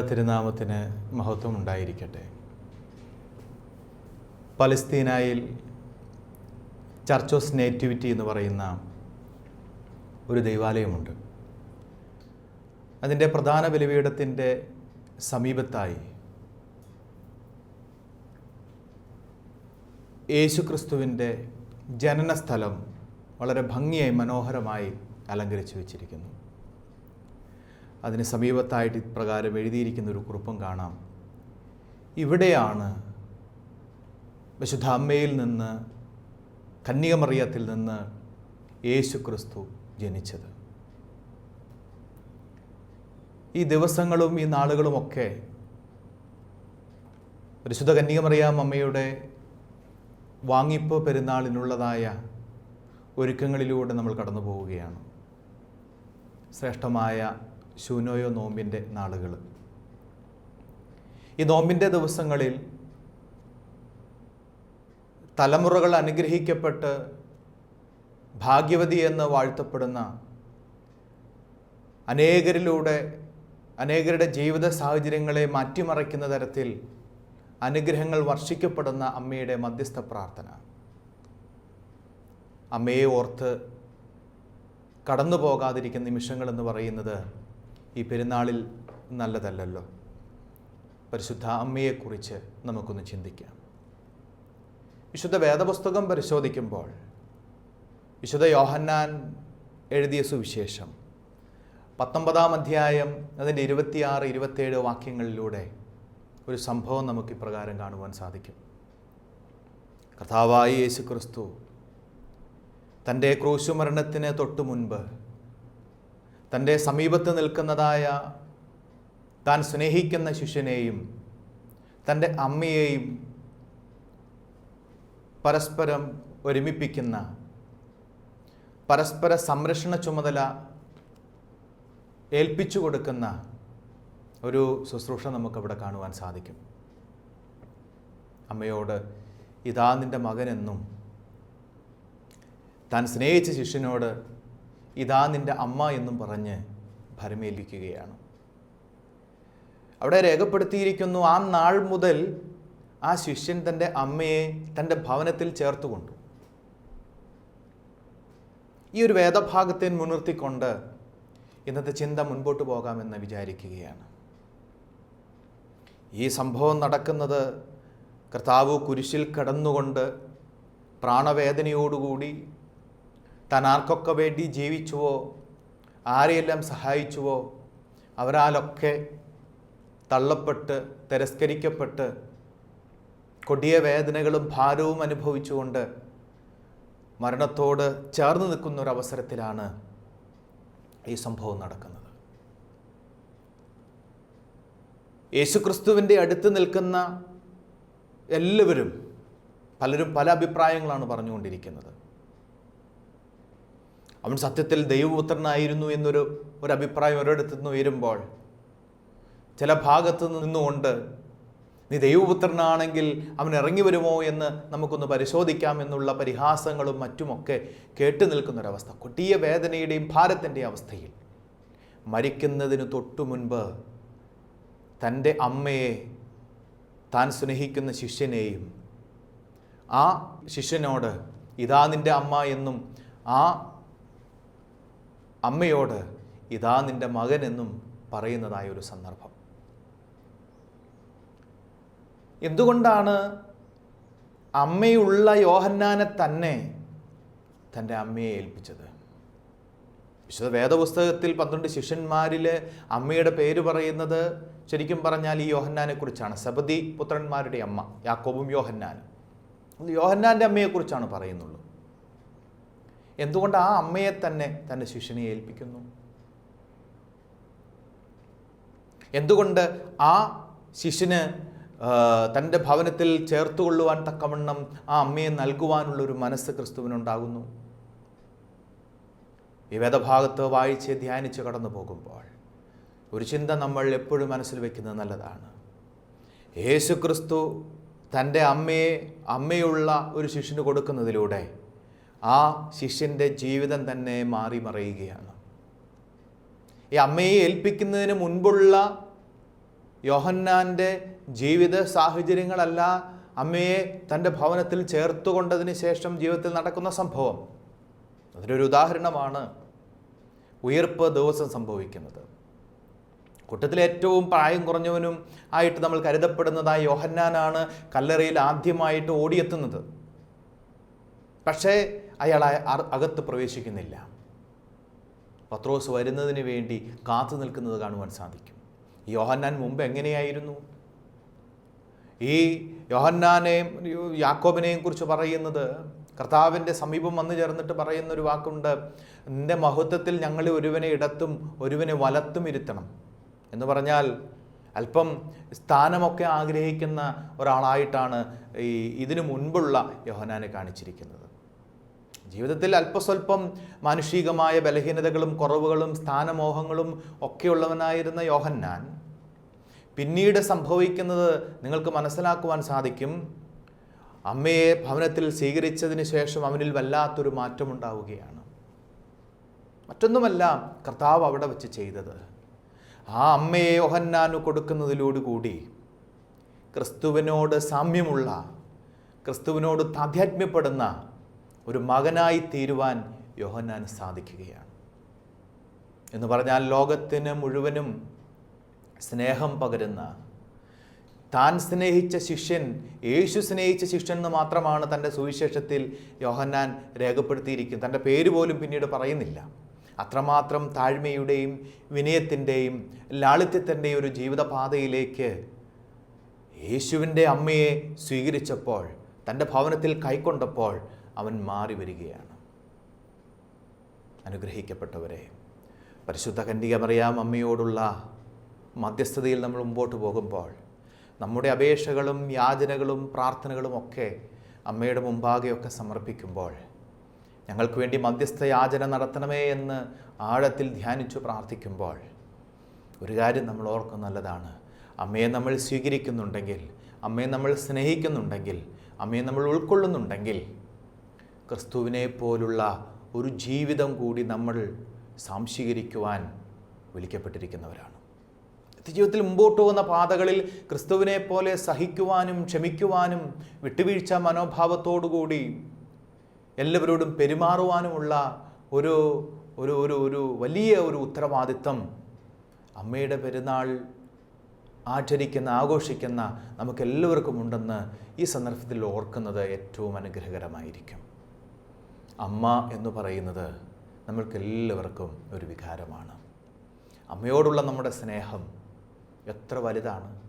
തിരുനാമത്തിന് മഹത്വം ഉണ്ടായിരിക്കട്ടെ പലസ്തീനായിൽ ചർച്ച് ഓഫ് നേറ്റിവിറ്റി എന്ന് പറയുന്ന ഒരു ദൈവാലയമുണ്ട്. അതിന്റെ പ്രധാന ബലിപീഠത്തിന്റെ സമീപത്തായി യേശുക്രിസ്തുവിന്റെ ജനനസ്ഥലം വളരെ ഭംഗിയായി മനോഹരമായി അലങ്കരിച്ചു വച്ചിരിക്കുന്നു. അതിന് സമീപത്തായിട്ട് ഇപ്രകാരം എഴുതിയിരിക്കുന്ന ഒരു കുറിപ്പും കാണാം. ഇവിടെയാണ് വിശുദ്ധ അമ്മയിൽ നിന്ന് കന്യകമറിയത്തിൽ നിന്ന് യേശു ക്രിസ്തു ജനിച്ചത്. ഈ ദിവസങ്ങളും ഈ നാളുകളുമൊക്കെ പരിശുദ്ധ കന്യകമറിയാം അമ്മയുടെ വാങ്ങിപ്പ് പെരുന്നാളിനുള്ളതായ ഒരുക്കങ്ങളിലൂടെ നമ്മൾ കടന്നു പോവുകയാണ് ശ്രേഷ്ഠമായ ശൂനോയോ നോമ്പിന്റെ നാളുകൾ. ഈ നോമ്പിന്റെ ദിവസങ്ങളിൽ തലമുറകൾ അനുഗ്രഹിക്കപ്പെട്ട് ഭാഗ്യവതി എന്ന് വാഴ്ത്തപ്പെടുന്ന അനേകരിലൂടെ അനേകരുടെ ജീവിത സാഹചര്യങ്ങളെ മാറ്റിമറിക്കുന്ന തരത്തിൽ അനുഗ്രഹങ്ങൾ വർഷിക്കപ്പെടുന്ന അമ്മയുടെ മധ്യസ്ഥ പ്രാർത്ഥന. അമ്മയെ ഓർത്ത് കടന്നു പോകാതിരിക്കുന്ന നിമിഷങ്ങൾ എന്ന് പറയുന്നത് ഈ പെരുന്നാളിൽ നല്ലതല്ലല്ലോ. പരിശുദ്ധ അമ്മയെക്കുറിച്ച് നമുക്കൊന്ന് ചിന്തിക്കാം. വിശുദ്ധ വേദപുസ്തകം പരിശോധിക്കുമ്പോൾ വിശുദ്ധ യോഹന്നാൻ എഴുതിയ സുവിശേഷം പത്തൊമ്പതാം അധ്യായം അതിന്റെ ഇരുപത്തിയാറ് ഇരുപത്തേഴ് വാക്യങ്ങളിലൂടെ ഒരു സംഭവം നമുക്ക് ഇപ്രകാരം കാണുവാൻ സാധിക്കും. കർത്താവായ യേശു ക്രിസ്തു തന്റെ ക്രൂശുമരണത്തിന് തൊട്ടു മുൻപ് തന്റെ സമീപത്ത് നിൽക്കുന്നതായ താൻ സ്നേഹിക്കുന്ന ശിഷ്യനെയും തന്റെ അമ്മയെയും പരസ്പരം ഒരുമിപ്പിക്കുന്ന പരസ്പര സംരക്ഷണ ചുമതല ഏൽപ്പിച്ചു കൊടുക്കുന്ന ഒരു ശുശ്രൂഷ നമുക്കവിടെ കാണുവാൻ സാധിക്കും. അമ്മയോട് ഇതാ നിന്റെ മകനെന്നും താൻ സ്നേഹിച്ച ശിഷ്യനോട് ഇതാ നിന്റെ അമ്മ എന്നും പറഞ്ഞ് ഭരമേൽപ്പിക്കുകയാണ്. അവിടെ രേഖപ്പെടുത്തിയിരിക്കുന്നു ആ നാൾ മുതൽ ആ ശിഷ്യൻ തന്റെ അമ്മയെ തന്റെ ഭവനത്തിൽ ചേർത്തുകൊണ്ടു. ഈ ഒരു വേദഭാഗത്തെ മുൻനിർത്തിക്കൊണ്ട് ഇന്നത്തെ ചിന്ത മുൻപോട്ട് പോകാമെന്ന് വിചാരിക്കുകയാണ്. ഈ സംഭവം നടക്കുന്നത് കർത്താവ് കുരിശിൽ കടന്നുകൊണ്ട് പ്രാണവേദനയോടുകൂടി താൻ ആർക്കൊക്കെ വേണ്ടി ജീവിച്ചുവോ? ആരെയെല്ലാം സഹായിച്ചുവോ? അവരാലൊക്കെ തള്ളപ്പെട്ട് തിരസ്കരിക്കപ്പെട്ട് കൊടിയ വേദനകളും ഭാരവും അനുഭവിച്ചുകൊണ്ട് മരണത്തോട് ചേർന്ന് നിൽക്കുന്ന ഒരു അവസരത്തിലാണ് ഈ സംഭവം നടക്കുന്നത്. യേശുക്രിസ്തുവിന്റെ അടുത്ത് നിൽക്കുന്ന എല്ലാവരും പലരും പല അഭിപ്രായങ്ങളാണ് പറഞ്ഞുകൊണ്ടിരിക്കുന്നത്. അവൻ സത്യത്തിൽ ദൈവപുത്രനായിരുന്നു എന്നൊരു ഒരു അഭിപ്രായം ഒരിടത്തു നിന്ന് ഉയരുമ്പോൾ ചില ഭാഗത്ത് നിന്നുകൊണ്ട് നീ ദൈവപുത്രനാണെങ്കിൽ അവൻ ഇറങ്ങി വരുമോ എന്ന് നമുക്കൊന്ന് പരിശോധിക്കാം എന്നുള്ള പരിഹാസങ്ങളും മറ്റുമൊക്കെ കേട്ടു നിൽക്കുന്നൊരവസ്ഥ. കൊട്ടിയ വേദനയുടെയും ഭാരത്തിന്റെ അവസ്ഥയിൽ മരിക്കുന്നതിന് തൊട്ടു മുൻപ് തന്റെ അമ്മയെ താൻ സ്നേഹിക്കുന്ന ശിഷ്യനെയും ആ ശിഷ്യനോട് ഇതാ നിന്റെ അമ്മ എന്നും ആ അമ്മയോട് ഇതാ നിന്റെ മകൻ എന്നും പറയുന്നതായ ഒരു സന്ദർഭം. എന്തുകൊണ്ടാണ് അമ്മയുള്ള യോഹന്നാനെ തന്നെ തന്റെ അമ്മയെ ഏൽപ്പിച്ചത്? വിശുദ്ധ വേദപുസ്തകത്തിൽ പന്ത്രണ്ട് ശിഷ്യന്മാരിൽ അമ്മയുടെ പേര് പറയുന്നത് ശരിക്കും പറഞ്ഞാൽ ഈ യോഹന്നാനെക്കുറിച്ചാണ് സബദി പുത്രന്മാരുടെ അമ്മ യാക്കോബും യോഹന്നാനും. യോഹന്നാന്റെ അമ്മയെക്കുറിച്ചാണ് പറയുന്നുള്ളൂ. എന്തുകൊണ്ട് ആ അമ്മയെ തന്നെ തന്റെ ശിഷ്യനെ ഏൽപ്പിക്കുന്നു? എന്തുകൊണ്ട് ആ ശിഷ്യന് തന്റെ ഭവനത്തിൽ ചേർത്തുകൊള്ളുവാൻ തക്കവണ്ണം ആ അമ്മയെ നൽകുവാനുള്ളൊരു മനസ്സ് ക്രിസ്തുവിനുണ്ടാകുന്നു? ഈ വേദഭാഗത്ത് വായിച്ച് ധ്യാനിച്ച് കടന്നു പോകുമ്പോൾ ഒരു ചിന്ത നമ്മൾ എപ്പോഴും മനസ്സിൽ വെക്കുന്നത് നല്ലതാണ്. യേശു ക്രിസ്തു തന്റെ അമ്മയെ അമ്മയുള്ള ഒരു ശിഷ്യന് കൊടുക്കുന്നതിലൂടെ ആ ശിഷ്യന്റെ ജീവിതം തന്നെ മാറി മറിയുകയാണ്. ഈ അമ്മയെ ഏൽപ്പിക്കുന്നതിന് മുൻപുള്ള യോഹന്നാന്റെ ജീവിത സാഹചര്യങ്ങളല്ല അമ്മയെ തന്റെ ഭവനത്തിൽ ചേർത്തുകൊണ്ടതിന് ശേഷം ജീവിതത്തിൽ നടക്കുന്ന സംഭവം. അതിനൊരു ഉദാഹരണമാണ് ഉയർപ്പ് ദിവസം സംഭവിക്കുന്നത്. കൂട്ടത്തിലെ ഏറ്റവും പ്രായം കുറഞ്ഞവനും ആയിട്ട് നമ്മൾ കരുതപ്പെടുന്നതായ യോഹന്നാനാണ് കല്ലറയിൽ ആദ്യമായിട്ട് ഓടിയെത്തുന്നത്. പക്ഷേ അയാൾ അകത്ത് പ്രവേശിക്കുന്നില്ല. പത്രോസ് വരുന്നതിന് വേണ്ടി കാത്തു നിൽക്കുന്നത് കാണുവാൻ സാധിക്കും. യോഹന്നാൻ മുമ്പ് എങ്ങനെയായിരുന്നു? ഈ യോഹന്നാനെയും യാക്കോബിനെയും കുറിച്ച് പറയുന്നത് കർത്താവിന്റെ സമീപം വന്നു ചേർന്നിട്ട് പറയുന്ന ഒരു വാക്കുണ്ട്. നിന്റെ മഹത്വത്തിൽ ഞങ്ങൾ ഒരുവനെ ഇടത്തും ഒരുവനെ വലത്തും ഇരുത്തണം. എന്ന് പറഞ്ഞാൽ അല്പം സ്ഥാനമൊക്കെ ആഗ്രഹിക്കുന്ന ഒരാളായിട്ടാണ് ഈ ഇതിനു മുൻപുള്ള യോഹനാനെ കാണിച്ചിരിക്കുന്നത്. ജീവിതത്തിൽ അല്പസ്വല്പം മാനുഷികമായ ബലഹീനതകളും കുറവുകളും സ്ഥാനമോഹങ്ങളും ഒക്കെയുള്ളവനായിരുന്ന യോഹന്നാൻ പിന്നീട് സംഭവിക്കുന്നത് നിങ്ങൾക്ക് മനസ്സിലാക്കുവാൻ സാധിക്കും. അമ്മയെ ഭവനത്തിൽ സ്വീകരിച്ചതിന് ശേഷം അവനിൽ വല്ലാത്തൊരു മാറ്റമുണ്ടാവുകയാണ്. മറ്റൊന്നുമല്ല കർത്താവ് അവിടെ വെച്ച് ചെയ്തത്. ആ അമ്മയെ കൊടുക്കുന്നതിലൂടെ കൊടുക്കുന്നതിലോടുകൂടി ക്രിസ്തുവിനോട് സാമ്യമുള്ള ക്രിസ്തുവിനോട് താധ്യാത്മ്യപ്പെടുന്ന ഒരു മകനായി തീരുവാൻ യോഹന്നാൻ സാധിക്കുകയാണ്. എന്ന് പറഞ്ഞാൽ ലോകത്തിന് മുഴുവനും സ്നേഹം പകരുന്ന താൻ സ്നേഹിച്ച ശിഷ്യൻ യേശു സ്നേഹിച്ച ശിഷ്യൻ എന്ന് മാത്രമാണ് തന്റെ സുവിശേഷത്തിൽ യോഹന്നാൻ രേഖപ്പെടുത്തിയിരിക്കുന്നത്. തന്റെ പേര് പോലും പിന്നീട് പറയുന്നില്ല. അത്രമാത്രം താഴ്മയുടെയും വിനയത്തിന്റെയും ലാളിത്യത്തിന്റെയും ഒരു ജീവിതപാതയിലേക്ക് യേശുവിന്റെ അമ്മയെ സ്വീകരിച്ചപ്പോൾ തന്റെ ഭവനത്തിൽ കൈക്കൊണ്ടപ്പോൾ അവൻ മാറി വരികയാണ്. അനുഗ്രഹിക്കപ്പെട്ടവരെ പരിശുദ്ധ കന്യക മറിയാം അമ്മയോടുള്ള മധ്യസ്ഥതയിൽ നമ്മൾ മുമ്പോട്ട് പോകുമ്പോൾ നമ്മുടെ അപേക്ഷകളും യാചനകളും പ്രാർത്ഥനകളും ഒക്കെ അമ്മയുടെ മുമ്പാകെയൊക്കെ സമർപ്പിക്കുമ്പോൾ ഞങ്ങൾക്ക് വേണ്ടി മധ്യസ്ഥ യാചന നടത്തണമേ എന്ന് ആഴത്തിൽ ധ്യാനിച്ചു പ്രാർത്ഥിക്കുമ്പോൾ ഒരു കാര്യം നമ്മൾ ഓർക്കും നല്ലതാണ്. അമ്മയെ നമ്മൾ സ്വീകരിക്കുന്നുണ്ടെങ്കിൽ അമ്മയെ നമ്മൾ സ്നേഹിക്കുന്നുണ്ടെങ്കിൽ അമ്മയെ നമ്മൾ ഉൾക്കൊള്ളുന്നുണ്ടെങ്കിൽ ക്രിസ്തുവിനെ പോലുള്ള ഒരു ജീവിതം കൂടി നമ്മൾ സാംശീകരിക്കുവാൻ വിളിക്കപ്പെട്ടിരിക്കുന്നവരാണ്. ജീവിതത്തിൽ മുമ്പോട്ട് പോകുന്ന പാതകളിൽ ക്രിസ്തുവിനെ പോലെ സഹിക്കുവാനും ക്ഷമിക്കുവാനും വിട്ടുവീഴ്ച മനോഭാവത്തോടുകൂടി എല്ലാവരോടും പെരുമാറുവാനുമുള്ള ഒരു ഒരു ഒരു ഒരു വലിയ ഒരു ഉത്തരവാദിത്തം അമ്മയുടെ പെരുന്നാൾ ആചരിക്കുന്ന ആഘോഷിക്കുന്ന നമുക്കെല്ലാവർക്കും ഉണ്ടെന്ന് ഈ സന്ദർഭത്തിൽ ഓർക്കുന്നത് ഏറ്റവും അനുഗ്രഹകരമായിരിക്കും. അമ്മ എന്ന് പറയുന്നത് നമ്മൾക്കെല്ലാവർക്കും ഒരു വികാരമാണ്. അമ്മയോടുള്ള നമ്മുടെ സ്നേഹം എത്ര വലുതാണ്.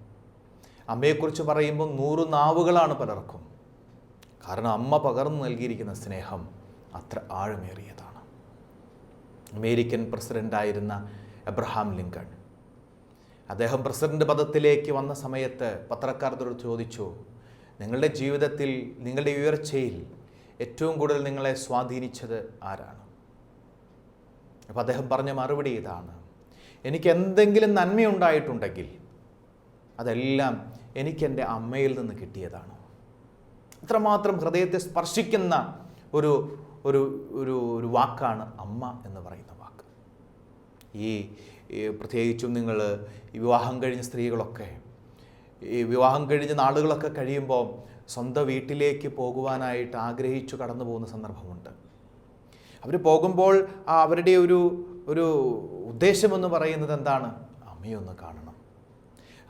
അമ്മയെക്കുറിച്ച് പറയുമ്പോൾ നൂറ് നാവുകളാണ് പലർക്കും. കാരണം അമ്മ പകർന്നു നൽകിയിരിക്കുന്ന സ്നേഹം അത്ര ആഴമേറിയതാണ്. അമേരിക്കൻ പ്രസിഡന്റായിരുന്ന എബ്രഹാം ലിങ്കൺ. അദ്ദേഹം പ്രസിഡന്റ് പദത്തിലേക്ക് വന്ന സമയത്ത് പത്രക്കാരോട് ചോദിച്ചു നിങ്ങളുടെ ജീവിതത്തിൽ നിങ്ങളുടെ ഉയർച്ചയിൽ ഏറ്റവും കൂടുതൽ നിങ്ങളെ സ്വാധീനിച്ചത് ആരാണ്? അപ്പോൾ അദ്ദേഹം പറഞ്ഞ മറുപടി ഇതാണ്. എനിക്ക് എന്തെങ്കിലും നന്മയുണ്ടായിട്ടുണ്ടെങ്കിൽ അതെല്ലാം എനിക്കെന്റെ അമ്മയിൽ നിന്ന് കിട്ടിയതാണ്. അത്രമാത്രം ഹൃദയത്തെ സ്പർശിക്കുന്ന ഒരു ഒരു ഒരു ഒരു വാക്കാണ് അമ്മ എന്ന് പറയുന്ന വാക്ക്. ഈ പ്രത്യേകിച്ചും നിങ്ങൾ വിവാഹം കഴിഞ്ഞ സ്ത്രീകളൊക്കെ ഈ വിവാഹം കഴിഞ്ഞ നാളുകളൊക്കെ കഴിയുമ്പോൾ സ്വന്തം വീട്ടിലേക്ക് പോകുവാനായിട്ട് ആഗ്രഹിച്ചു കടന്നു പോകുന്ന സന്ദർഭമുണ്ട്. അവർ പോകുമ്പോൾ അവരുടെ ഒരു ഒരു ഉദ്ദേശമെന്ന് പറയുന്നത് എന്താണ്? അമ്മയൊന്ന് കാണണം.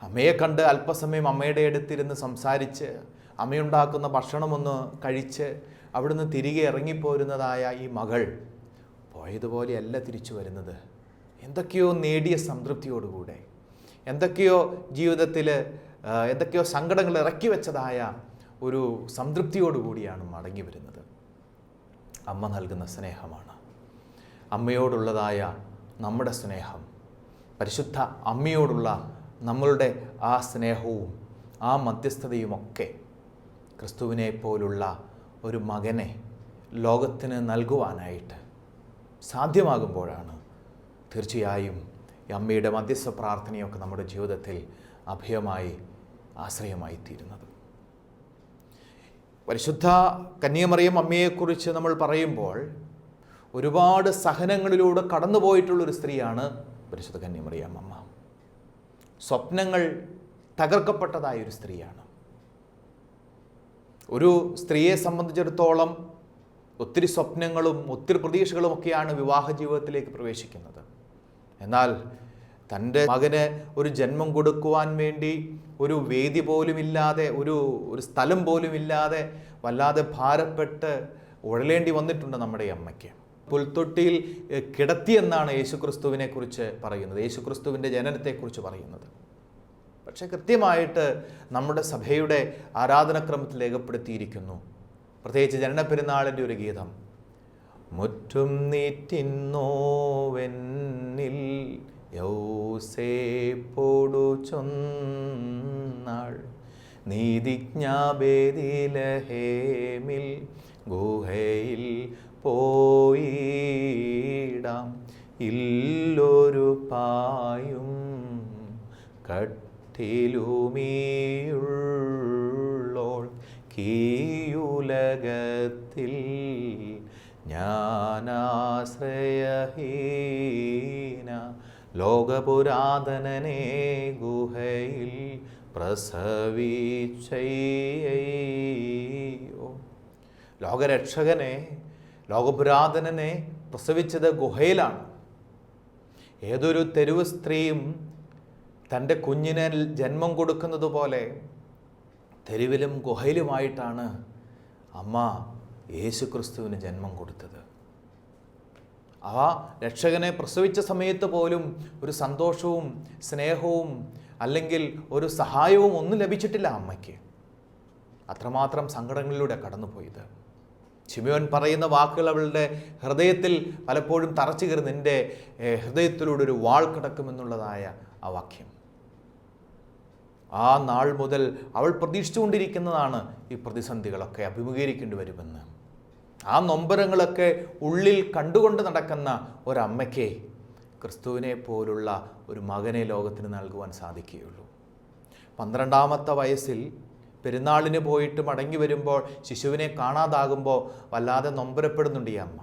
അമ്മയെ കണ്ട് അല്പസമയം അമ്മയുടെ അടുത്തിരുന്ന് സംസാരിച്ച് അമ്മയുണ്ടാക്കുന്ന ഭക്ഷണമൊന്ന് കഴിച്ച് അവിടുന്ന് തിരികെ ഇറങ്ങിപ്പോരുന്നതായ ഈ മകൾ പോയതുപോലെയല്ല തിരിച്ചു വരുന്നത്. എന്തൊക്കെയോ നേടിയ സംതൃപ്തിയോടുകൂടെ എന്തൊക്കെയോ ജീവിതത്തിൽ എന്തൊക്കെയോ സങ്കടങ്ങൾ ഇറക്കി വെച്ചതായ ഒരു സംതൃപ്തിയോടുകൂടിയാണ് മടങ്ങി വരുന്നത്. അമ്മ നൽകുന്ന സ്നേഹമാണ്. അമ്മയോടുള്ളതായ നമ്മുടെ സ്നേഹം പരിശുദ്ധ അമ്മയോടുള്ള നമ്മളുടെ ആ സ്നേഹവും ആ മധ്യസ്ഥതയുമൊക്കെ ക്രിസ്തുവിനെ പോലുള്ള ഒരു മകനെ ലോകത്തിന് നൽകുവാനായിട്ട് സാധ്യമാകുമ്പോഴാണ് തീർച്ചയായും ഈ അമ്മയുടെ മധ്യസ്ഥ പ്രാർത്ഥനയൊക്കെ നമ്മുടെ ജീവിതത്തിൽ അഭയമായി ആശ്രയമായി തീരുന്നത്. പരിശുദ്ധ കന്യമറിയം അമ്മയെക്കുറിച്ച് നമ്മൾ പറയുമ്പോൾ ഒരുപാട് സഹനങ്ങളിലൂടെ കടന്നുപോയിട്ടുള്ളൊരു സ്ത്രീയാണ് പരിശുദ്ധ കന്യമറിയം അമ്മ. സ്വപ്നങ്ങൾ തകർക്കപ്പെട്ടതായൊരു സ്ത്രീയാണ്. ഒരു സ്ത്രീയെ സംബന്ധിച്ചിടത്തോളം ഒത്തിരി സ്വപ്നങ്ങളും ഒത്തിരി പ്രതീക്ഷകളും ഒക്കെയാണ് വിവാഹ ജീവിതത്തിലേക്ക് പ്രവേശിക്കുന്നത്. എന്നാൽ തന്റെ മകന് ഒരു ജന്മം കൊടുക്കുവാൻ വേണ്ടി ഒരു വേദി പോലുമില്ലാതെ ഒരു ഒരു സ്ഥലം പോലുമില്ലാതെ വല്ലാതെ ഭാരപ്പെട്ട് ഉഴലേണ്ടി വന്നിട്ടുണ്ട് നമ്മുടെ അമ്മയ്ക്ക്. പുൽത്തൊട്ടിയിൽ കിടത്തി കിടത്തിയെന്നാണ് യേശുക്രിസ്തുവിനെ കുറിച്ച് പറയുന്നത് യേശുക്രിസ്തുവിന്റെ ജനനത്തെക്കുറിച്ച് പറയുന്നത്. പക്ഷെ കൃത്യമായിട്ട് നമ്മുടെ സഭയുടെ ആരാധനക്രമത്തിൽ രേഖപ്പെടുത്തിയിരിക്കുന്നു. പ്രത്യേകിച്ച് ജനനപ്പെരുന്നാളിന്റെ ഒരു ഗീതം. മുറ്റും നീറ്റിന്നോവെന്നിൽ യൗസേപ്പോടു ചൊന്നാൾ നീതിജ്ഞാബേദിലഹേമിൽ ഗുഹയിൽ പോയിടാം. ഇല്ലൊരു പായും കട്ടിലുമീയുള്ളോൾ. കീയുലകത്തിൽ ഞാനാശ്രയഹീന ലോകപുരാതനനെ ഗുഹയിൽ പ്രസവിച്ചയ്യോ ലോകരക്ഷകനെ ലോകപുരാതനനെ പ്രസവിച്ചത് ഗുഹയിലാണ്. ഏതൊരു തെരുവ് സ്ത്രീയും തന്റെ കുഞ്ഞിന് ജന്മം കൊടുക്കുന്നത് പോലെ തെരുവിലും ഗുഹയിലുമായിട്ടാണ് അമ്മ യേശുക്രിസ്തുവിന് ജന്മം കൊടുത്തത്. ആ രക്ഷകനെ പ്രസവിച്ച സമയത്ത് പോലും ഒരു സന്തോഷവും സ്നേഹവും അല്ലെങ്കിൽ ഒരു സഹായവും ഒന്നും ലഭിച്ചിട്ടില്ല അമ്മയ്ക്ക്. അത്രമാത്രം സങ്കടങ്ങളിലൂടെ കടന്നുപോയത്. ചിമയോൻ പറയുന്ന വാക്കുകൾ അവളുടെ ഹൃദയത്തിൽ പലപ്പോഴും തറച്ചു കയറുന്ന നിന്റെ ഹൃദയത്തിലൂടെ ഒരു വാൾ കിടക്കുമെന്നുള്ളതായ ആ വാക്യം. ആ നാൾ മുതൽ അവൾ പ്രതീക്ഷിച്ചുകൊണ്ടിരിക്കുന്നതാണ് ഈ പ്രതിസന്ധികളൊക്കെ അഭിമുഖീകരിക്കേണ്ടി വരുമെന്ന്. ആ നൊമ്പരങ്ങളൊക്കെ ഉള്ളിൽ കണ്ടുകൊണ്ട് നടക്കുന്ന ഒരമ്മയ്ക്ക് ക്രിസ്തുവിനെ പോലുള്ള ഒരു മകനെ ലോകത്തിന് നൽകുവാൻ സാധിക്കുകയുള്ളൂ. പന്ത്രണ്ടാമത്തെ വയസ്സിൽ പെരുന്നാളിന് പോയിട്ട് മടങ്ങി വരുമ്പോൾ ശിശുവിനെ കാണാതാകുമ്പോൾ വല്ലാതെ നൊമ്പരപ്പെടുന്നുണ്ട് ഈ അമ്മ.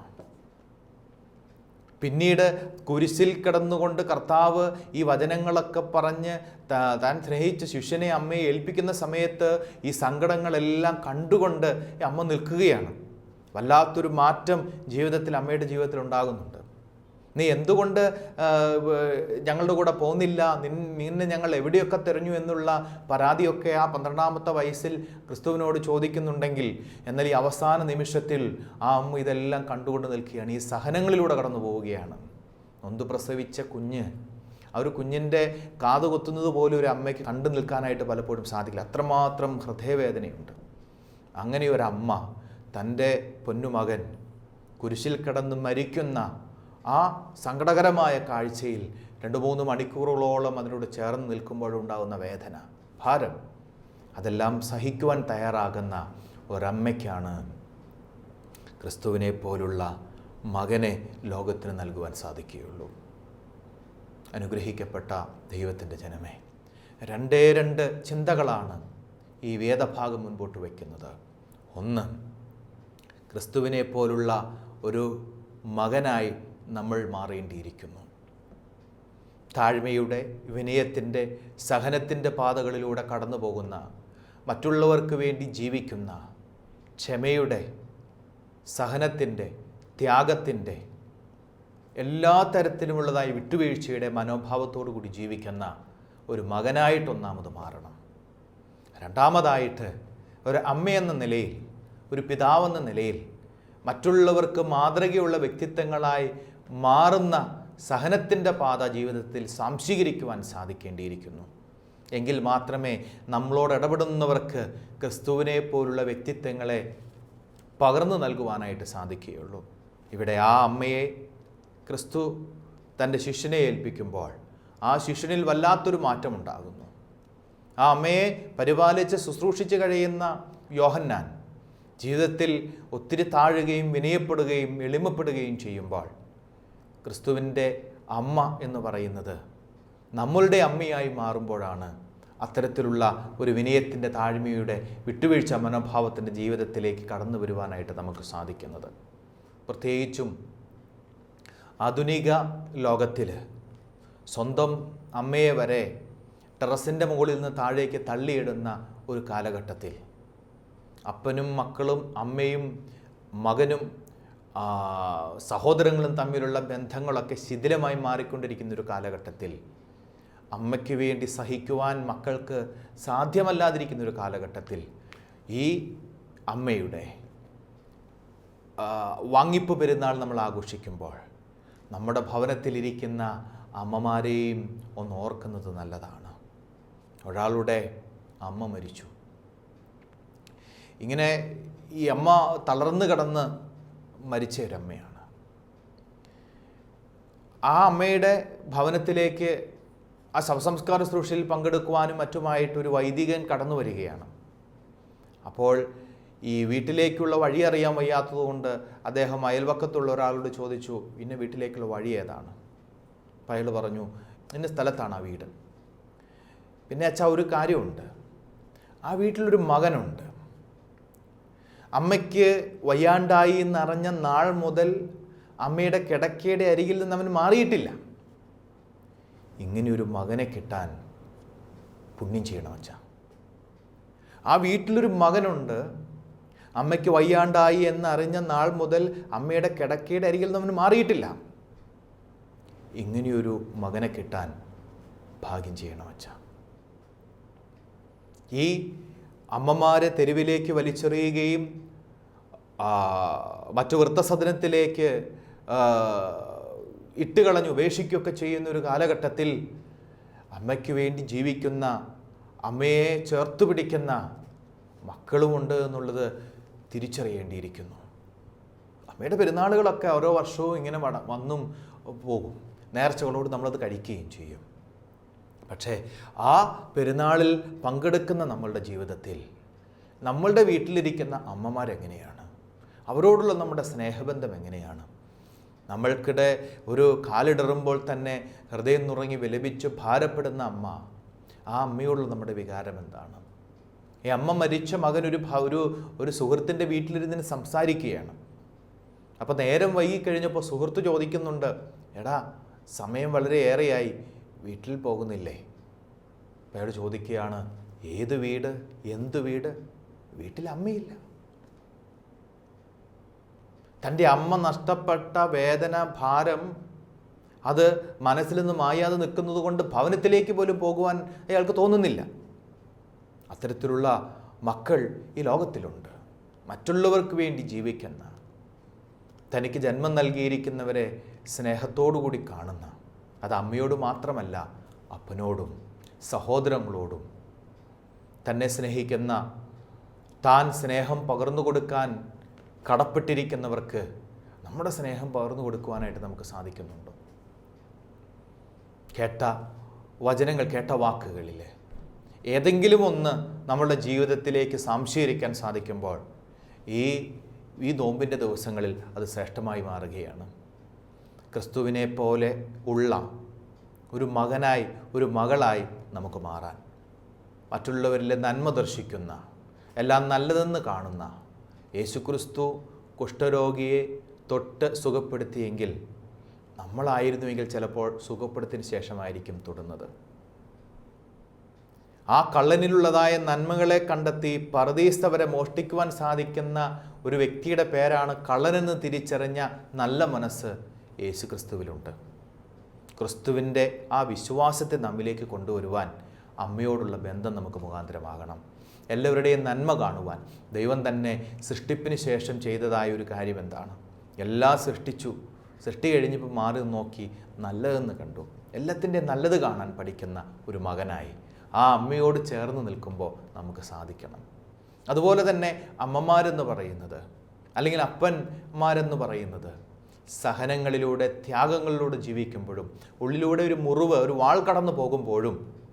പിന്നീട് കുരിശിൽ കിടന്നുകൊണ്ട് കർത്താവ് ഈ വചനങ്ങളൊക്കെ പറഞ്ഞ് താൻ സ്നേഹിച്ച ശിഷ്യനെ അമ്മയെ ഏൽപ്പിക്കുന്ന സമയത്ത് ഈ സങ്കടങ്ങളെല്ലാം കണ്ടുകൊണ്ട് അമ്മ നിൽക്കുകയാണ്. വല്ലാത്തൊരു മാറ്റം ജീവിതത്തിൽ അമ്മയുടെ ജീവിതത്തിൽ ഉണ്ടാകുന്നുണ്ട്. നീ എന്തുകൊണ്ട് ഞങ്ങളുടെ കൂടെ പോകുന്നില്ല? നിൻ നിന്നെ ഞങ്ങൾ എവിടെയൊക്കെ തിരഞ്ഞു എന്നുള്ള പരാതിയൊക്കെ ആ പന്ത്രണ്ടാമത്തെ വയസ്സിൽ ക്രിസ്തുവിനോട് ചോദിക്കുന്നുണ്ടെങ്കിൽ എന്നാൽ ഈ അവസാന നിമിഷത്തിൽ ആ അമ്മ ഇതെല്ലാം കണ്ടുകൊണ്ട് നിൽക്കുകയാണ്. ഈ സഹനങ്ങളിലൂടെ കടന്നു പോവുകയാണ്. നൊന്ത് പ്രസവിച്ച കുഞ്ഞ് ആ ഒരു കുഞ്ഞിന്റെ കാത് കൊത്തുന്നത് പോലും ഒരു അമ്മയ്ക്ക് കണ്ടു നിൽക്കാനായിട്ട് പലപ്പോഴും സാധിക്കില്ല. അത്രമാത്രം ഹൃദയവേദനയുണ്ട്. അങ്ങനെ ഒരു അമ്മ തന്റെ പൊന്നുമകൻ കുരിശിൽ കിടന്ന് മരിക്കുന്ന ആ സങ്കടകരമായ കാഴ്ചയിൽ രണ്ട് മൂന്ന് മണിക്കൂറുകളോളം അതിനോട് ചേർന്ന് നിൽക്കുമ്പോഴുണ്ടാകുന്ന വേദന ഭാരം അതെല്ലാം സഹിക്കുവാൻ തയ്യാറാകുന്ന ഒരമ്മയ്ക്കാണ് ക്രിസ്തുവിനെ പോലുള്ള മകനെ ലോകത്തിന് നൽകുവാൻ സാധിക്കുകയുള്ളൂ. അനുഗ്രഹിക്കപ്പെട്ട ദൈവത്തിന്റെ ജനമേ രണ്ടേ രണ്ട് ചിന്തകളാണ് ഈ വേദഭാഗം മുൻപോട്ട് വയ്ക്കുന്നത്. ഒന്ന് ക്രിസ്തുവിനെ പോലുള്ള ഒരു മകനായി നമ്മൾ മാറേണ്ടിയിരിക്കുന്നു. താഴ്മയുടെ വിനയത്തിന്റെ സഹനത്തിന്റെ പാതകളിലൂടെ കടന്നു പോകുന്ന മറ്റുള്ളവർക്ക് വേണ്ടി ജീവിക്കുന്ന ക്ഷമയുടെ സഹനത്തിന്റെ ത്യാഗത്തിന്റെ എല്ലാ തരത്തിലുമുള്ളതായി വിട്ടുവീഴ്ചയുടെ മനോഭാവത്തോടു കൂടി ജീവിക്കുന്ന ഒരു മകനായിട്ടൊന്നാമത് മാറണം. രണ്ടാമതായിട്ട് ഒരു അമ്മയെന്ന നിലയിൽ ഒരു പിതാവെന്ന നിലയിൽ മറ്റുള്ളവർക്ക് മാതൃകയുള്ള വ്യക്തിത്വങ്ങളായി മാറുന്ന സഹനത്തിന്റെ പാത ജീവിതത്തിൽ സംശീകരിക്കുവാൻ സാധിക്കേണ്ടിയിരിക്കുന്നു. എങ്കിൽ മാത്രമേ നമ്മളോട് ഇടപെടുന്നവർക്ക് ക്രിസ്തുവിനെ പോലുള്ള വ്യക്തിത്വങ്ങളെ പകർന്നു നൽകുവാനായിട്ട് സാധിക്കുകയുള്ളൂ. ഇവിടെ ആ അമ്മയെ ക്രിസ്തു തന്റെ ശിഷ്യനെ ഏൽപ്പിക്കുമ്പോൾ ആ ശിഷ്യനിൽ വല്ലാത്തൊരു മാറ്റമുണ്ടാകുന്നു. ആ അമ്മയെ പരിപാലിച്ച് ശുശ്രൂഷിച്ച് കഴിയുന്ന യോഹന്നാൻ ജീവിതത്തിൽ ഒത്തിരി താഴുകയും വിനയപ്പെടുകയും എളിമപ്പെടുകയും ചെയ്യുമ്പോൾ ക്രിസ്തുവിന്റെ അമ്മ എന്ന് പറയുന്നത് നമ്മളുടെ അമ്മയായി മാറുമ്പോഴാണ് അത്തരത്തിലുള്ള ഒരു വിനയത്തിന്റെ താഴ്മയുടെ വിട്ടുവീഴ്ച മനോഭാവത്തിന്റെ ജീവിതത്തിലേക്ക് കടന്നു വരുവാനായിട്ട് നമുക്ക് സാധിക്കുന്നത്. പ്രത്യേകിച്ചും ആധുനിക ലോകത്തിൽ സ്വന്തം അമ്മയെ വരെ ടെറസിന്റെ മുകളിൽ നിന്ന് താഴേക്ക് തള്ളിയിടുന്ന ഒരു കാലഘട്ടത്തിൽ അപ്പനും മക്കളും അമ്മയും മകനും സഹോദരങ്ങളും തമ്മിലുള്ള ബന്ധങ്ങളൊക്കെ ശിഥിലമായി മാറിക്കൊണ്ടിരിക്കുന്ന ഒരു കാലഘട്ടത്തിൽ അമ്മയ്ക്ക് വേണ്ടി സഹിക്കുവാൻ മക്കൾക്ക് സാധ്യമല്ലാതിരിക്കുന്ന ഒരു കാലഘട്ടത്തിൽ ഈ അമ്മയുടെ വാങ്ങിപ്പ് പെരുന്നാൾ നമ്മൾ ആഘോഷിക്കുമ്പോൾ നമ്മുടെ ഭവനത്തിലിരിക്കുന്ന അമ്മമാരെയും ഒന്ന് ഓർക്കുന്നത് നല്ലതാണ്. ഒരാളുടെ അമ്മ മരിച്ചു. ഇങ്ങനെ ഈ അമ്മ തളർന്നു കിടന്ന് മരിച്ച ഒരമ്മയാണ് ആ അമ്മയുടെ ഭവനത്തിലേക്ക് ആ ശവസംസ്കാര ശുശ്രൂഷയിൽ പങ്കെടുക്കുവാനും മറ്റുമായിട്ട് ഒരു വൈദികൻ കടന്നു വരികയാണ്. അപ്പോൾ ഈ വീട്ടിലേക്കുള്ള വഴി അറിയാൻ വയ്യാത്തതുകൊണ്ട് അദ്ദേഹം അയൽവക്കത്തുള്ള ഒരാളോട് ചോദിച്ചു ഇന്ന വീട്ടിലേക്കുള്ള വഴി ഏതാണ്? അപ്പം അയാൾ പറഞ്ഞു ഇന്ന സ്ഥലത്താണ് ആ വീട്. പിന്നെ അച്ഛാ ഒരു കാര്യമുണ്ട്. ആ വീട്ടിലൊരു മകനുണ്ട്. അമ്മയ്ക്ക് വയ്യാണ്ടായി എന്നറിഞ്ഞ നാൾ മുതൽ അമ്മയുടെ കിടക്കയുടെ അരികിൽ നിന്ന് അവൻ മാറിയിട്ടില്ല. ഇങ്ങനെയൊരു മകനെ കിട്ടാൻ പുണ്യം ചെയ്യണം അച്ഛ. ആ വീട്ടിലൊരു മകനുണ്ട്. അമ്മയ്ക്ക് വയ്യാണ്ടായി എന്നറിഞ്ഞ നാൾ മുതൽ അമ്മയുടെ കിടക്കയുടെ അരികിൽ നിന്ന് അവൻ മാറിയിട്ടില്ല. ഇങ്ങനെയൊരു മകനെ കിട്ടാൻ ഭാഗ്യം ചെയ്യണം അച്ഛ. ഈ അമ്മമാരെ തെരുവിലേക്ക് വലിച്ചെറിയുകയും മറ്റു വൃത്തസദനത്തിലേക്ക് ഇട്ടുകളഞ്ഞു ഉപേക്ഷിക്കുകയൊക്കെ ചെയ്യുന്ന ഒരു കാലഘട്ടത്തിൽ അമ്മയ്ക്ക് വേണ്ടി ജീവിക്കുന്ന അമ്മയെ ചേർത്ത് പിടിക്കുന്ന മക്കളുമുണ്ട് എന്നുള്ളത് തിരിച്ചറിയേണ്ടിയിരിക്കുന്നു. അമ്മയുടെ പെരുന്നാളുകളൊക്കെ ഓരോ വർഷവും ഇങ്ങനെ വന്നും പോകും. നേർച്ചകളോട് നമ്മളത് കഴിക്കുകയും ചെയ്യും. പക്ഷേ ആ പെരുന്നാളിൽ പങ്കെടുക്കുന്ന നമ്മളുടെ ജീവിതത്തിൽ നമ്മളുടെ വീട്ടിലിരിക്കുന്ന അമ്മമാരെങ്ങനെയാണ്? അവരോടുള്ള നമ്മുടെ സ്നേഹബന്ധം എങ്ങനെയാണ്? നമ്മൾക്കിടെ ഒരു കാലിടറുമ്പോൾ തന്നെ ഹൃദയം നുറങ്ങി വിലപിച്ച് ഭാരപ്പെടുന്ന അമ്മ ആ അമ്മയോടുള്ള നമ്മുടെ വികാരം എന്താണ്? ഈ അമ്മ മരിച്ച മകൻ ഒരു ഒരു ഒരു സുഹൃത്തിന്റെ വീട്ടിലിരുന്ന് സംസാരിക്കുകയാണ്. അപ്പോൾ നേരം വൈകി കഴിഞ്ഞപ്പോൾ സുഹൃത്ത് ചോദിക്കുന്നുണ്ട് എടാ സമയം വളരെ ഏറെയായി വീട്ടിൽ പോകുന്നില്ലേ? അപ്പോൾ അയാൾ ചോദിക്കുകയാണ് ഏത് വീട്? എന്ത് വീട്? വീട്ടിൽ അമ്മയില്ല. തന്റെ അമ്മ നഷ്ടപ്പെട്ട വേദന ഭാരം അത് മനസ്സിൽ നിന്ന് മായാതെ നിൽക്കുന്നത് കൊണ്ട് ഭവനത്തിലേക്ക് പോലും പോകുവാൻ അയാൾക്ക് തോന്നുന്നില്ല. അത്തരത്തിലുള്ള മക്കൾ ഈ ലോകത്തിലുണ്ട്. മറ്റുള്ളവർക്ക് വേണ്ടി ജീവിക്കുന്ന തനിക്ക് ജന്മം നൽകിയിരിക്കുന്നവരെ സ്നേഹത്തോടുകൂടി കാണുന്ന അത് അമ്മയോട് മാത്രമല്ല അപ്പനോടും സഹോദരങ്ങളോടും തന്നെ സ്നേഹിക്കുന്ന താൻ സ്നേഹം പകർന്നു കൊടുക്കാൻ കടപ്പെട്ടിരിക്കുന്നവർക്ക് നമ്മുടെ സ്നേഹം പകർന്നു കൊടുക്കുവാനായിട്ട് നമുക്ക് സാധിക്കുന്നുണ്ട്? കേട്ട വചനങ്ങൾ കേട്ട വാക്കുകളിൽ ഏതെങ്കിലും ഒന്ന് നമ്മളുടെ ജീവിതത്തിലേക്ക് സംശീകരിക്കാൻ സാധിക്കുമ്പോൾ ഈ ഈ നോമ്പിന്റെ ദിവസങ്ങളിൽ അത് ശ്രേഷ്ഠമായി മാറുകയാണ്. ക്രിസ്തുവിനെ പോലെ ഉള്ള ഒരു മകനായി ഒരു മകളായി നമുക്ക് മാറാൻ. മറ്റുള്ളവരിലെ നന്മ ദർശിക്കുന്ന എല്ലാം നല്ലതെന്ന് കാണുന്ന യേശുക്രിസ്തു കുഷ്ഠരോഗിയെ തൊട്ട് സുഖപ്പെടുത്തിയെങ്കിൽ നമ്മളായിരുന്നുവെങ്കിൽ ചിലപ്പോൾ സുഖപ്പെടുത്തിന് ശേഷമായിരിക്കും തൊടുന്നത്. ആ കള്ളനിലുള്ളതായ നന്മകളെ കണ്ടെത്തി പരദീസ്ഥ വരെ മോഷ്ടിക്കുവാൻ സാധിക്കുന്ന ഒരു വ്യക്തിയുടെ പേരാണ് കള്ളനെന്ന് തിരിച്ചറിഞ്ഞ നല്ല മനസ്സ് യേശു ക്രിസ്തുവിലുണ്ട് ക്രിസ്തുവിന്റെ ആ വിശ്വാസത്തെ നമ്മിലേക്ക് കൊണ്ടുവരുവാൻ അമ്മയോടുള്ള ബന്ധം നമുക്ക് മുഖാന്തരമാകണം. എല്ലാവരുടെയും നന്മ കാണുവാൻ. ദൈവം തന്നെ സൃഷ്ടിപ്പിന് ശേഷം ചെയ്തതായ ഒരു കാര്യം എന്താണ്? എല്ലാം സൃഷ്ടിച്ചു സൃഷ്ടി കഴിഞ്ഞപ്പോൾ മാറി നോക്കി നല്ലതെന്ന് കണ്ടു. എല്ലാത്തിന്റെ നല്ലത് കാണാൻ പഠിക്കുന്ന ഒരു മകനായി. ആ അമ്മയോട് ചേർന്ന് നിൽക്കുമ്പോൾ നമുക്ക് സാധിക്കണം. അതുപോലെ തന്നെ അമ്മമാരെന്ന് പറയുന്നത് അല്ലെങ്കിൽ അപ്പന്മാരെന്ന് പറയുന്നത് സഹനങ്ങളിലൂടെ ത്യാഗങ്ങളിലൂടെ ജീവിക്കുമ്പോഴും ഉള്ളിലൂടെ ഒരു മുറിവ് ഒരു വാൾ കടന്നു പോകുമ്പോഴും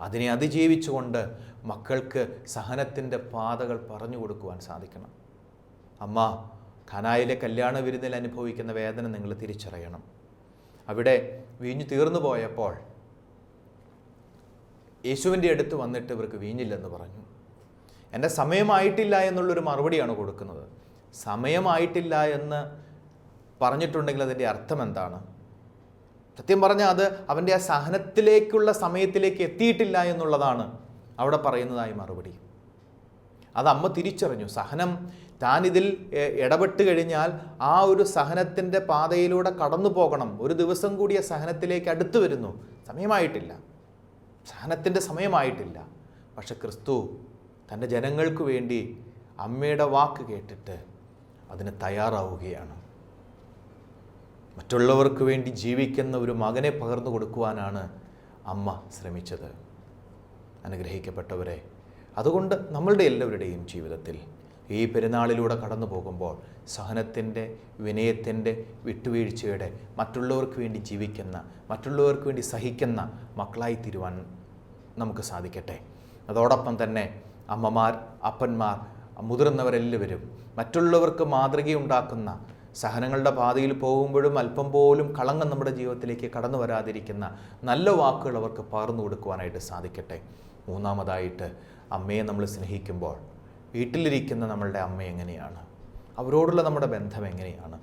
അതിനെ അതിജീവിച്ചുകൊണ്ട് മക്കൾക്ക് സഹനത്തിന്റെ പാതകൾ പറഞ്ഞു കൊടുക്കുവാൻ സാധിക്കണം. അമ്മ ഖനായിലെ കല്യാണ വിരുന്നിൽ അനുഭവിക്കുന്ന വേദന നിങ്ങൾ തിരിച്ചറിയണം. അവിടെ വീഞ്ഞു തീർന്നു പോയപ്പോൾ യേശുവിന്റെ അടുത്ത് വന്നിട്ട് ഇവർക്ക് വീഞ്ഞില്ലെന്ന് പറഞ്ഞു. എന്റെ സമയമായിട്ടില്ല എന്നുള്ളൊരു മറുപടിയാണ് കൊടുക്കുന്നത്. സമയമായിട്ടില്ല എന്ന് പറഞ്ഞിട്ടുണ്ടെങ്കിൽ അതിന്റെ അർത്ഥം എന്താണ്? സത്യം പറഞ്ഞാൽ അത് അവന്റെ ആ സഹനത്തിലേക്കുള്ള സമയത്തിലേക്ക് എത്തിയിട്ടില്ല എന്നുള്ളതാണ് അവിടെ പറയുന്നതായി മറുപടി. അത് അമ്മ തിരിച്ചറിഞ്ഞു. സഹനം താനിതിൽ ഇടപെട്ട് കഴിഞ്ഞാൽ ആ ഒരു സഹനത്തിന്റെ പാതയിലൂടെ കടന്നു പോകണം. ഒരു ദിവസം കൂടിയ സഹനത്തിലേക്ക് അടുത്തു വരുന്നു. സമയമായിട്ടില്ല. സഹനത്തിന്റെ സമയമായിട്ടില്ല. പക്ഷെ ക്രിസ്തു തന്റെ ജനങ്ങൾക്ക് വേണ്ടി അമ്മയുടെ വാക്ക് കേട്ടിട്ട് അതിന് തയ്യാറാവുകയാണ്. മറ്റുള്ളവർക്ക് വേണ്ടി ജീവിക്കുന്ന ഒരു മകനെ പകർന്നു കൊടുക്കുവാനാണ് അമ്മ ശ്രമിച്ചത്. അനുഗ്രഹിക്കപ്പെട്ടവരെ. അതുകൊണ്ട് നമ്മളുടെ എല്ലാവരുടെയും ജീവിതത്തിൽ ഈ പെരുന്നാളിലൂടെ കടന്നു പോകുമ്പോൾ സഹനത്തിന്റെ വിനയത്തിന്റെ വിട്ടുവീഴ്ചയുടെ മറ്റുള്ളവർക്ക് വേണ്ടി ജീവിക്കുന്ന മറ്റുള്ളവർക്ക് വേണ്ടി സഹിക്കുന്ന മക്കളായി തീരുവാൻ നമുക്ക് സാധിക്കട്ടെ. അതോടൊപ്പം തന്നെ അമ്മമാർ അപ്പന്മാർ മുതിർന്നവരെല്ലാവരും മറ്റുള്ളവർക്ക് മാതൃകയുണ്ടാക്കുന്ന സഹനങ്ങളുടെ പാതയിൽ പോകുമ്പോഴും അല്പം പോലും കളങ്കം നമ്മുടെ ജീവിതത്തിലേക്ക് കടന്നു വരാതിരിക്കുന്ന നല്ല വാക്കുകൾ അവർക്ക് പകർന്നു കൊടുക്കുവാനായിട്ട് സാധിക്കട്ടെ. മൂന്നാമതായിട്ട് അമ്മയെ നമ്മൾ സ്നേഹിക്കുമ്പോൾ വീട്ടിലിരിക്കുന്ന നമ്മളുടെ അമ്മ എങ്ങനെയാണ്? അവരോടുള്ള നമ്മുടെ ബന്ധം എങ്ങനെയാണ്?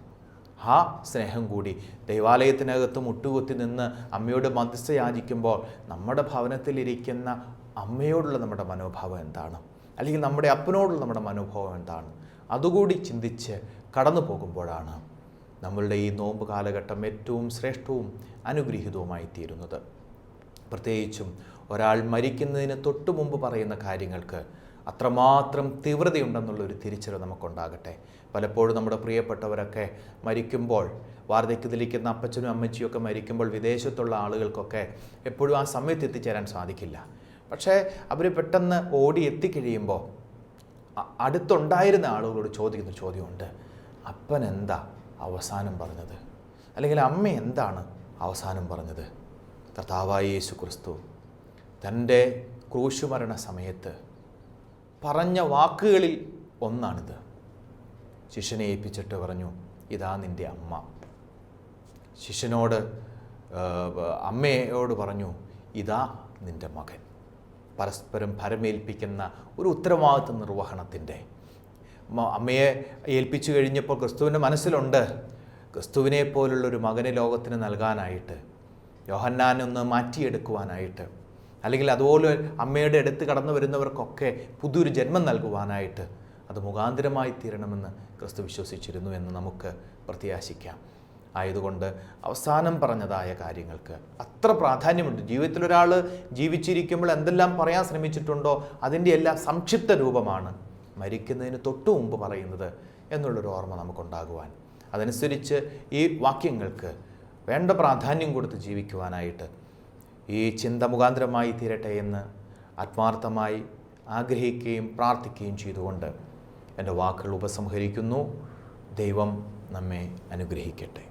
ആ സ്നേഹം കൂടി ദൈവാലയത്തിനകത്ത് മുട്ടുകുത്തി നിന്ന് അമ്മയോട് മധ്യസ്ഥ യാചിക്കുമ്പോൾ നമ്മുടെ ഭവനത്തിലിരിക്കുന്ന അമ്മയോടുള്ള നമ്മുടെ മനോഭാവം എന്താണ്? അല്ലെങ്കിൽ നമ്മുടെ അപ്പനോടുള്ള നമ്മുടെ മനോഭാവം എന്താണ്? അതുകൂടി ചിന്തിച്ച് കടന്നു പോകുമ്പോഴാണ് നമ്മളുടെ ഈ നോമ്പ് കാലഘട്ടം ഏറ്റവും ശ്രേഷ്ഠവും അനുഗ്രഹീതവുമായി തീരുന്നത് പ്രത്യേകിച്ചും ഒരാൾ മരിക്കുന്നതിന് തൊട്ടു മുമ്പ് പറയുന്ന കാര്യങ്ങൾക്ക് അത്രമാത്രം തീവ്രതയുണ്ടെന്നുള്ളൊരു തിരിച്ചറിവ് നമുക്കുണ്ടാകട്ടെ. പലപ്പോഴും നമ്മുടെ പ്രിയപ്പെട്ടവരൊക്കെ മരിക്കുമ്പോൾ വാർദ്ധക്യത്തിലിരിക്കുന്ന അപ്പച്ചനും അമ്മച്ചിയും ഒക്കെ മരിക്കുമ്പോൾ വിദേശത്തുള്ള ആളുകൾക്കൊക്കെ എപ്പോഴും ആ സമയത്ത് എത്തിച്ചേരാൻ സാധിക്കില്ല. പക്ഷേ അവർ പെട്ടെന്ന് ഓടി എത്തിക്കഴിയുമ്പോൾ അടുത്തുണ്ടായിരുന്ന ആളുകളോട് ചോദിക്കുന്ന ചോദ്യമുണ്ട്. അപ്പൻ എന്താ അവസാനം പറഞ്ഞത്? അല്ലെങ്കിൽ അമ്മ എന്താണ് അവസാനം പറഞ്ഞത്? കർത്താവായ യേശു ക്രിസ്തു തന്റെ ക്രൂശുമരണ സമയത്ത് പറഞ്ഞ വാക്കുകളിൽ ഒന്നാണിത്. ശിഷ്യനെ ഏൽപ്പിച്ചിട്ട് പറഞ്ഞു ഇതാ നിന്റെ അമ്മ. ശിഷ്യനോട് അമ്മയോട് പറഞ്ഞു ഇതാ നിന്റെ മകൻ. പരസ്പരം ഭരമേൽപ്പിക്കുന്ന ഒരു ഉത്തരവാദിത്വ നിർവഹണത്തിന്റെ. അമ്മയെ ഏൽപ്പിച്ചു കഴിഞ്ഞപ്പോൾ ക്രിസ്തുവിന്റെ മനസ്സിലുണ്ട്. ക്രിസ്തുവിനെ പോലുള്ളൊരു മകനെ ലോകത്തിന് നൽകാനായിട്ട് യോഹന്നാനൊന്ന് മാറ്റിയെടുക്കുവാനായിട്ട് അല്ലെങ്കിൽ അതുപോലെ അമ്മയുടെ അടുത്ത് കടന്നു വരുന്നവർക്കൊക്കെ പുതിയൊരു ജന്മം നൽകുവാനായിട്ട് അത് മുഖാന്തരമായി തീരണമെന്ന് ക്രിസ്തു വിശ്വസിച്ചിരുന്നു എന്ന് നമുക്ക് പ്രത്യാശിക്കാം. ആയതുകൊണ്ട് അവസാനം പറഞ്ഞതായ കാര്യങ്ങൾക്ക് അത്ര പ്രാധാന്യമുണ്ട്. ജീവിതത്തിൽ ഒരാൾ ജീവിച്ചിരിക്കുമ്പോൾ എന്തെല്ലാം പറയാൻ ശ്രമിച്ചിട്ടുണ്ടോ അതിന്റെ എല്ലാം സംക്ഷിപ്ത രൂപമാണ് മരിക്കുന്നതിന് തൊട്ടു മുമ്പ് പറയുന്നത് എന്നുള്ളൊരു ഓർമ്മ നമുക്കുണ്ടാകുവാൻ. അതനുസരിച്ച് ഈ വാക്യങ്ങൾക്ക് വേണ്ട പ്രാധാന്യം കൊടുത്ത് ജീവിക്കുവാനായിട്ട് ഈ ചിന്ത മുഖാന്തരമായി തീരട്ടെ എന്ന് ആത്മാർത്ഥമായി ആഗ്രഹിക്കുകയും പ്രാർത്ഥിക്കുകയും ചെയ്തുകൊണ്ട് എന്റെ വാക്കുകൾ ഉപസംഹരിക്കുന്നു. ദൈവം നമ്മെ അനുഗ്രഹിക്കട്ടെ.